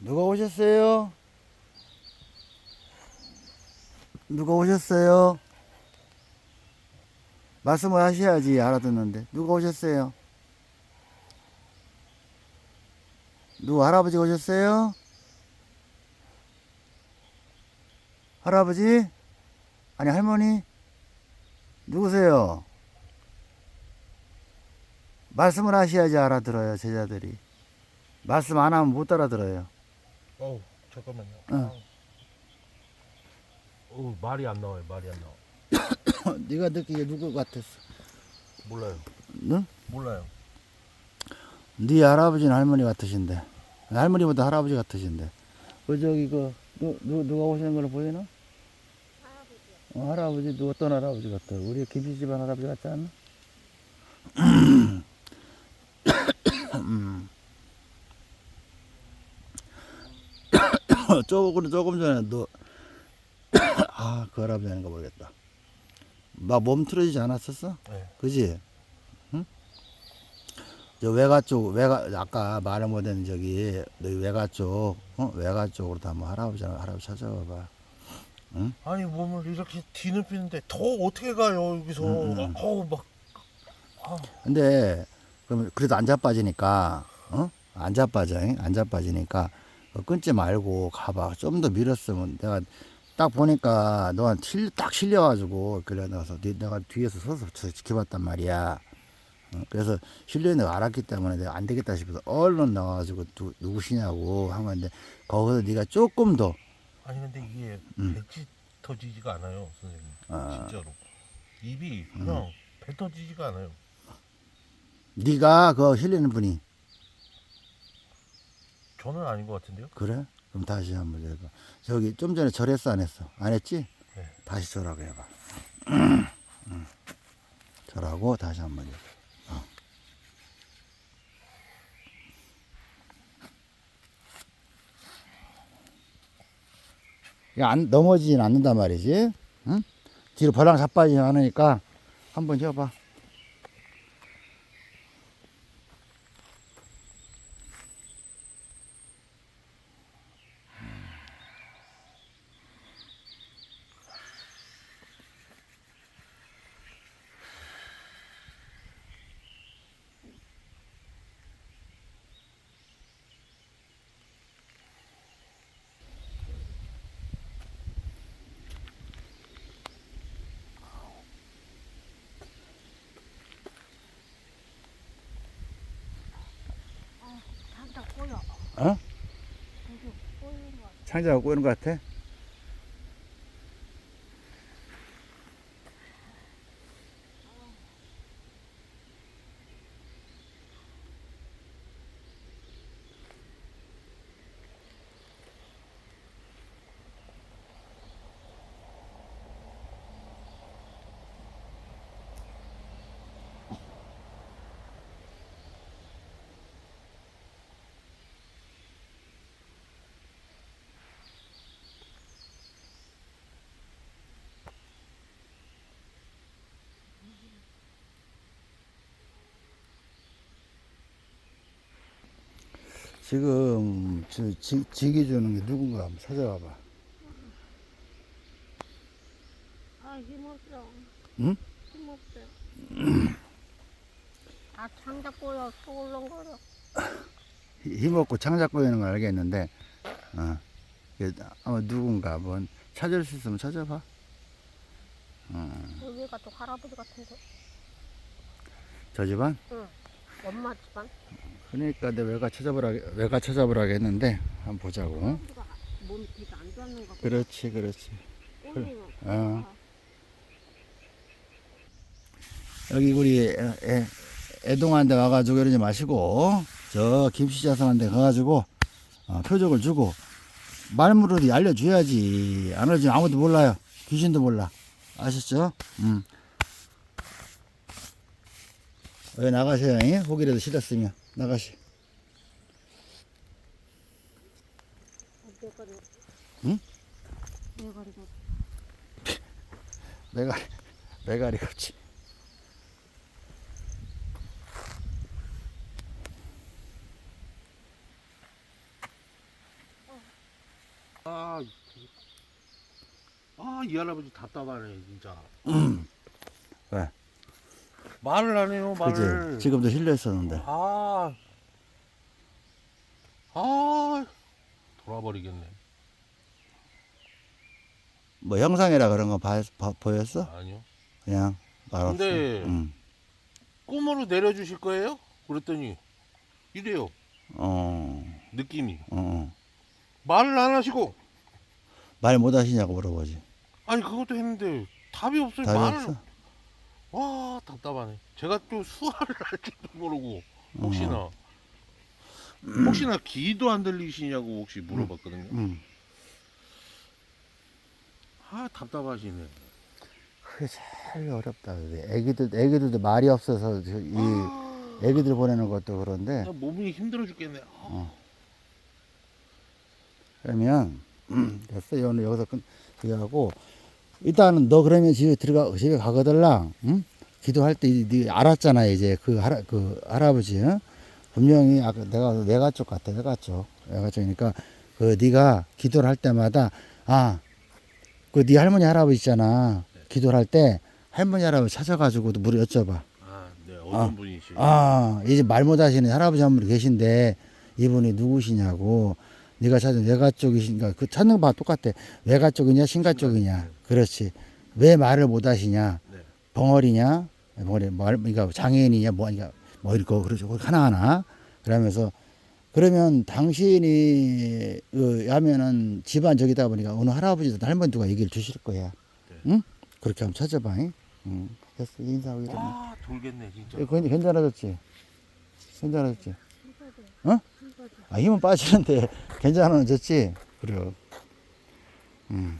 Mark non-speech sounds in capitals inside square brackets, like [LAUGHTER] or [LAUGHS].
누가 오셨어요? 누가 오셨어요? 말씀을 하셔야지 알아듣는데 누가 오셨어요? 누구 할아버지 오셨어요? 할아버지? 아니 할머니? 누구세요? 말씀을 하셔야지 알아들어요 제자들이 말씀 안 하면 못 알아들어요 어우 잠깐만요. 응. 어우 말이 안 나와요. 말이 안 나와. [COUGHS] 네가 느끼기에 누구 같았어? 몰라요. 응? 몰라요. 네 할아버지는 할머니 같으신데 할머니보다 할아버지 같으신데 그 저기 그 누, 누, 누가 오시는 걸 보이나? 할아버지 어, 할아버지 누 어떤 할아버지 같아? 우리 김씨 집안 할아버지 같지 않나? 음. 조금 조금 전에 너아그 [COUGHS] 할아버지 아닌가 모르겠다 막 몸 틀어지지 않았었어? 네. 그지? 응? 저 외가 쪽, 외가, 아까 말을 못한 저기, 너희 외가 쪽, 어? 외가 쪽으로 다 한번 할아버지, 할아버지 찾아봐봐. 아니 몸을 이렇게 뒤늦히는데 더 어떻게 가요 여기서? 음, 음. 어우 막. 근데, 그럼 그래도 안 자빠지니까, 어? 안 자빠져, 잉? 안 자빠지니까, 어, 끊지 말고 가봐. 좀 더 밀었으면 내가 딱 보니까 너한 실, 딱 실려가지고, 그래, 나서 내가 뒤에서 서서 저 지켜봤단 말이야. 어, 그래서 실려있는 걸 알았기 때문에 내가 안 되겠다 싶어서 얼른 나와가지고 누, 누구시냐고 한 건데, 거기서 네가 조금 더, 아니 근데 이게 음. 배지 터지지가 않아요 선생님. 아. 진짜로. 입이 그냥 배 터지지가 않아요. 네가 그 실리는 분이, 저는 아닌 것 같은데요? 그래? 그럼 다시 한번 해봐. 저기 좀 전에 절했어 안 했어? 안 했지? 네. 다시 절하고 해봐. 응. [CLEARS THROAT] 절하고 다시 한번 해봐. 어. 야, 안, 넘어지진 않는단 말이지. 응? 뒤로 벌랑 자빠지지 않으니까 한번 해봐. 상자 꼬여. 어? 창자가 꼬이는 것 같아? 지금 저 지, 지기 주는 게 누군가 한번 찾아봐봐. 아, 힘없어. 응? 힘없어. [CLEARS THROAT] 아, 꼬여. 쏘글렁거려. [CLEARS THROAT] 힘없고 창자 꼬이는 걸 알겠는데, 어, 아마 누군가 한번 찾을 수 있으면 찾아봐. 어, 여기가 또 할아버지 같은데. 저 집안? 응. 엄마 집안. 그러니까 내 외가 찾아보라, 외가 찾아보라 했는데, 한번 보자고. 몸이 되게 안 좋았는가 보다. 그렇지, 그렇지. 꼬리가. 어. 여기 우리 애, 애, 애동한테 와가지고 이러지 마시고 저 김씨자성한테 가가지고 어, 표적을 주고 말무르도 알려줘야지 안 알려주면 아무도 몰라요 귀신도 몰라 아셨죠? 음. 어, 나가세요. 예? 호기라도 실었으면 나가시. 응? 메가리 메가리 메가리 갑지. 아, 아, 이 할아버지 답답하네, 진짜. 음. 왜? 말을 안 해요, 말을. 그지? 지금도 실려 있었는데. 아, 아, 돌아버리겠네. 뭐 형상이라 그런 거 봐, 봐- 보였어? 아니요. 그냥 말없어. 근데- 응. 꿈으로 내려주실 거예요? 그랬더니 이래요. 어, 느낌이. 어, 어. 말을 안 하시고 말 못 하시냐고 물어보지. 아니 그것도 했는데 답이 없어요. 답이 말을 없어? 와 답답하네. 제가 또 수화를 [LAUGHS] 할지도 모르고 혹시나 어. 혹시나 귀도 안 들리시냐고 혹시 물어봤거든요. 응. 아 답답하시네. 그게 제일 어렵다. 그게. 애기들, 애기들도 말이 없어서 저- 이 아, 애기들 보내는 것도 그런데 나 몸이 힘들어 죽겠네. 아, 그러면 [CLEARS THROAT] 됐어. 오늘 여기서 끝 이거 하고 일단은 너 그러면 집에 들어가 집에 가거들랑 응? 기도할 때 네 알았잖아 이제 그 할아 그 할아버지 응? 분명히 아까 내가 내가 쪽 같아 내가 쪽 내가 쪽이니까 그 네가 기도를 할 때마다 아 그 네 할머니 할아버지 있잖아 기도를 할 때 할머니 할아버지 찾아가지고도 물어 여쭤봐 아, 네 어떤 아, 분이시? 아 이제 말 못하시는 할아버지 한 분 계신데 이분이 누구시냐고 네가 찾은 외가 쪽이신가? 그 찾는 거봐 똑같아. 외가 쪽이냐 신가 쪽이냐. 그렇지. 왜 말을 못 하시냐? 네. 벙어리냐? 벙어리 말 그러니까 장애인이냐? 뭐니까 뭐 이거 그러죠. 하나하나. 그러면서 그러면 당신이 그 하면은 집안 저기다 보니까 어느 할아버지도 할머니 누가 얘기를 주실 거야. 네. 응? 그렇게 한번 찾아봐. 응, 응. 됐어 인사하고 이러면. 아 돌겠네 진짜. 괜- 괜찮아졌지? 괜찮아졌지? 어? 아, 힘은 빠지는데 [LAUGHS] 괜찮아 졌지? 그래요. 음.